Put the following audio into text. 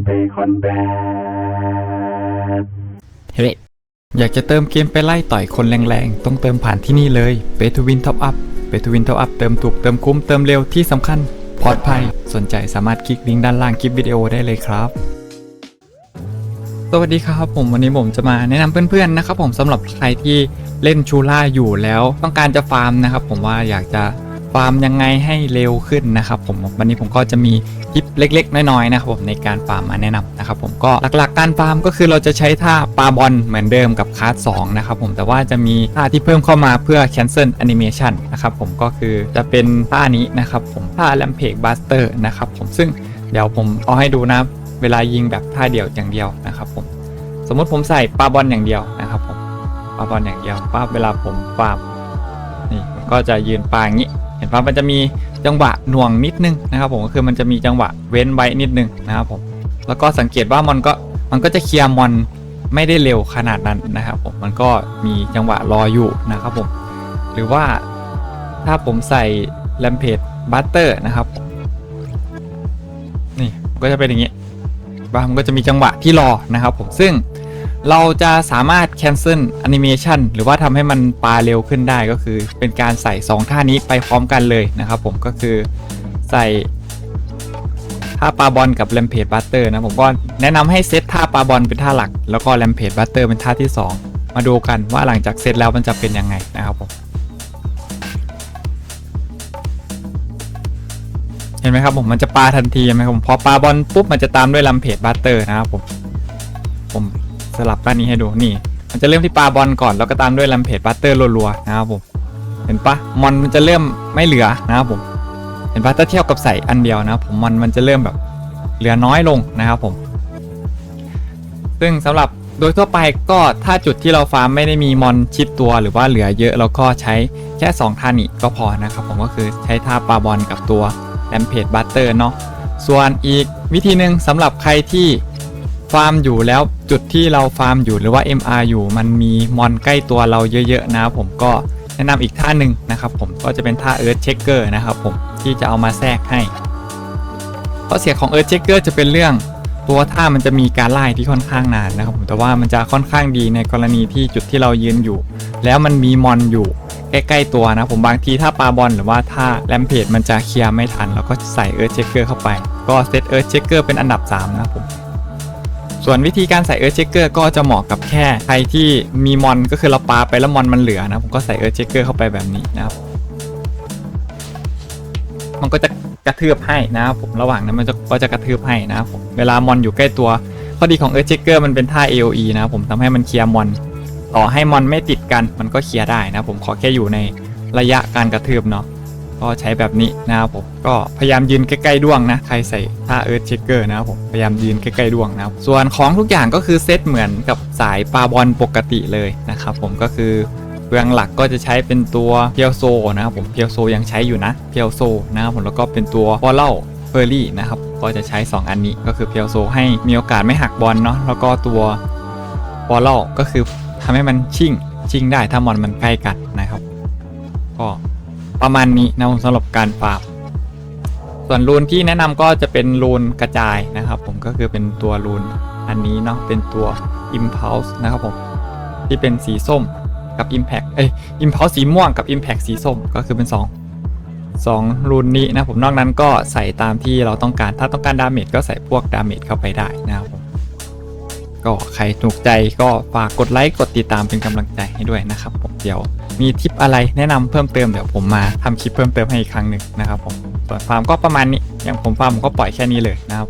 เบคอนแบทเฮ้ยอยากจะเติมเกมไปไล่ต่อยคนแรงๆ ต้องเติมผ่านที่นี่เลยเ a ทูวินท็อปอัพเ a ทูวินท็อปอัพเติมถูกเติมคุ้มเติมเร็วที่สำคัญปลอดภัย สนใจสามารถคลิกลิงก์ด้านล่างคลิปวิดีโอได้เลยครับ สวัสดีครับผมวันนี้ผมจะมาแนะนำเพื่อนๆนะครับผมสำหรับใครที่เล่นชูล่าอยู่แล้ว ต้องการจะฟาร์มนะครับผมว่าอยากจะ ฟาร์มยังไงให้เร็วขึ้นนะครับผมวันนี้ผมก็จะมีทิปเล็ก ๆ น้อยๆนะครับผมในการฟาร์มมาแนะนำนะครับผมก็หลักๆการฟาร์มก็คือเราจะใช้ท่าปาบอลเหมือนเดิมกับคาร์ด2นะครับผมแต่ว่าจะมีท่าที่เพิ่มเข้ามาเพื่อ cancel animation นะครับผมก็คือจะเป็นท่านี้นะครับผมท่า rampage buster นะครับผมซึ่งเดี๋ยวผมเอาให้ดูนะเวลายิงแบบท่าเดียวอย่างเดียวนะครับผมสมมติผมใส่ปาบอลอย่างเดียวนะครับผมปาบอลอย่างเดียวป้าเวลาผมปาบนี่ก็จะยืนปาอย่างนี้ ห็นปะมันจะมีจังหวะหน่วงนิดนึงนะครับผมก็คือมันจะมีจังหวะเว้นไว้นิดนึงนะครับผมแล้วก็สังเกตว่ามันก็มันก็จะเคลียร์มอนไม่ได้เร็วขนาดนั้นนะครับผมมันก็มีจังหวะรออยู่นะครับผมหรือว่าถ้าผมใส่แลมเพจบัตเตอร์นะครับ นี่ก็จะเป็นอย่างนี้ว่ามันก็จะมีจังหวะที่รอนะครับผมซึ่ง เราจะสามารถ cancel animation หรือว่าทำให้มันปาเร็วขึ้นได้ก็คือ เป็นการใส่ 2 ท่านี้ไปพร้อมกันเลยนะครับผมก็คือใส่ท่าปาบอลกับ rampage butter นะผมก็แนะนำให้เซตท่าปาบอลเป็นท่าหลัก แล้วก็ rampage butter เป็นท่าที่ 2 มาดูกันว่าหลังจากเซตแล้วมันจะเป็นยังไงนะครับผมเห็นไหมครับผมมันจะปาทันทีไหมครับผมพอปาบอลปุ๊บมันจะตามด้วยลัมเพจบัตเตอร์นะครับผมผม สลับด้านนี้ให้ดูนี่ มันจะเริ่มที่ปลาบอลก่อนแล้วก็ตามด้วยลัมเพจบัตเตอร์รัวๆนะครับผมเห็นปะมอนมันจะเริ่มไม่เหลือนะครับผมเห็นปะถ้าเทียบกับใส่อันเดียวนะผมมอนมันจะเริ่มแบบเหลือน้อยลงนะครับผม ซึ่งสำหรับโดยทั่วไปก็ถ้าจุดที่เราฟาร์มไม่ได้มีมอนชิดตัวหรือว่าเหลือเยอะเราก็ใช้แค่ 2ท่านี้ก็พอนะครับผมก็คือใช้ท่าปลาบอลกับตัวแ a มเพจบัตเตอร์เนาะส่วนอีกวิธีหนึ่งสำหรับใครที่ ฟาร์มอยู่แล้วจุดที่เราฟาร์มอยู่หรือว่า MR อยู่มันมีมอนใกล้ตัวเราเยอะๆนะผมก็แนะนำอีกท่าหนึ่งนะครับผมก็จะเป็นท่า Earth Checker นะครับผมที่จะเอามาแทรกให้ข้อเสียของ Earth Checker จะเป็นเรื่องตัวท่ามันจะมีการไล่ที่ค่อนข้างนานนะครับผมแต่ว่ามันจะค่อนข้างดีในกรณีที่จุดที่เรายืนอยู่ แล้วมันมีมอนอยู่ใกล้ๆตัวนะผมบางทีถ้าปาบอลหรือว่าถ้าแรมเพจมันจะเคลียร์ไม่ทันเราก็ใส่เอิร์ธเชคเกอร์เข้าไป ก็เซตเอิร์ธเชคเกอร์เป็นอันดับ 3 นะครับผม ส่วนวิธีการใส่เอิร์ธเชคเกอร์ก็จะเหมาะกับแค่ใครที่มีมอนก็คือเราปาไปแล้วมอนมันเหลือนะผมก็ใส่เอิร์ธเชคเกอร์เข้าไปแบบนี้นะครับ มันก็จะกระทืบให้นะครับผมระหว่างนั้นมันจะก็จะกระทืบให้นะครับผมเวลามอนอยู่ใกล้ตัวข้อดีของเอิร์ธเชคเกอร์มันเป็นท่า AOE นะครับผมทำให้มันเคลียร์มอนต่อให้มอนไม่ติดกันมันก็เคลียร์ได้นะผมขอแค่อยู่ในระยะการกระทืบเนาะ ก็ใช้แบบนี้นะครับผมก็พยายามยืนใกล้ๆดวงนะใครใส่ท่าเอิร์ธเชคเกอร์นะครับผมพยายามยืนใกล้ๆดวงนะครับส่วนของทุกอย่างก็คือเซตเหมือนกับสายปลาบอลปกติเลยนะครับผมก็คือเบื้องหลักก็จะใช้เป็นตัวเพียวโซนะครับผมเพียวโซยังใช้อยู่นะเพียวโซนะครับผมแล้วก็เป็นตัวบอลเล่เฟอร์รี่นะครับก็จะใช้ 2 อันนี้ก็คือเพียวโซให้มีโอกาสไม่หักบอลเนาะแล้วก็ตัวบอลเล่ก็คือทำให้มันชิ่งชิ่งได้ถ้ามอนมันใกล้กันนะครับก็ ประมาณนี้นะสำหรับการปราบส่วนรูนที่แนะนำก็จะเป็นรูนกระจายนะครับ ผมก็คือเป็นตัวรูนอันนี้เนาะเป็นตัว Impulse นะครับผมที่เป็นสีส้มกับ Impact เอ้ย Impulse สีม่วงกับ Impact สีส้มก็คือเป็น 2 2รูนนี้นะผมนอกนั้นก็ใส่ตามที่เราต้องการถ้าต้องการดาเมจก็ใส่พวกดาเมจเข้าไปได้นะครับผมก็ใครถูกใจก็ฝากกดไลค์กดติดตามเป็นกำลังใจให้ด้วยนะครับผมเดี๋ยว มีทิปอะไรแนะนำเพิ่มเติมเดี๋ยวผมมาทำคลิปเพิ่มเติมให้อีกครั้งหนึ่งนะครับผมส่วนฟาร์มก็ประมาณนี้อย่างผมฟาร์มผมก็ปล่อยแค่นี้เลยนะครับ